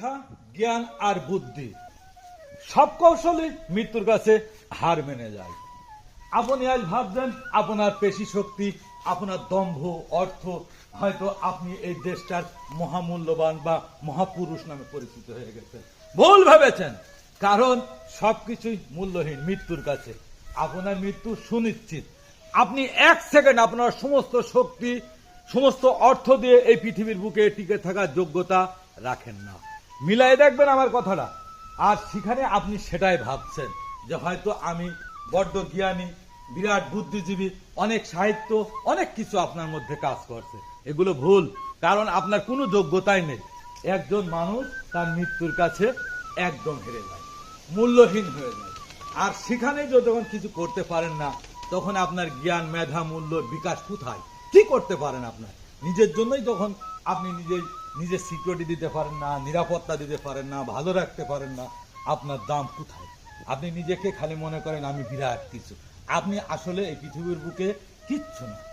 মেধা জ্ঞান আর বুদ্ধি। সব কৌশলই মৃত্যুর কাছে হার মেনে যায়। আপনি আজ ভাবছেন, আপনার পেশি শক্তি, আপনার দম্ভ, অর্থ, হয়তো আপনি এই দেশটার মহামূল্যবান বা মহাপুরুষ নামে পরিচিত হয়ে গেছেন ভুল ভেবেছেন, কারণ সবকিছুই মূল্যহীন মৃত্যুর কাছে। আপনার মৃত্যু সুনিশ্চিত। আপনি এক সেকেন্ড আপনার সমস্ত শক্তি, সমস্ত অর্থ দিয়ে এই পৃথিবীর বুকে টিকে থাকার যোগ্যতা রাখেন না। মিলাই দেখবেন আমার কথাটা। আর সেখানে আপনি সেটাই ভাবছেন যে হয়তো আমি বড্ড জ্ঞানী, বিরাট বুদ্ধিজীবী, অনেক সাহিত্য, অনেক কিছু আপনার মধ্যে কাজ করছে। এগুলো ভুল, কারণ আপনার কোনো যোগ্যতাই নেই। একজন মানুষ তার মৃত্যুর কাছে একদম হেরে যায়, মূল্যহীন হয়ে যায়। আর সেখানে যখন কিছু করতে পারেন না, তখন আপনার জ্ঞান, মেধা, মূল্য, বিকাশ কোথায়? কি করতে পারেন আপনার? নিজের জন্যই তখন আপনি নিজেই নিজের সিকিউরিটি দিতে পারেন না, নিরাপত্তা দিতে পারেন না, ভালো রাখতে পারেন না, আপনার দাম কোথায়? আপনি নিজেকে খালি মনে করেন, আমি বিরাট কিছু। আপনি আসলে এই পৃথিবীর বুকে কিচ্ছু না।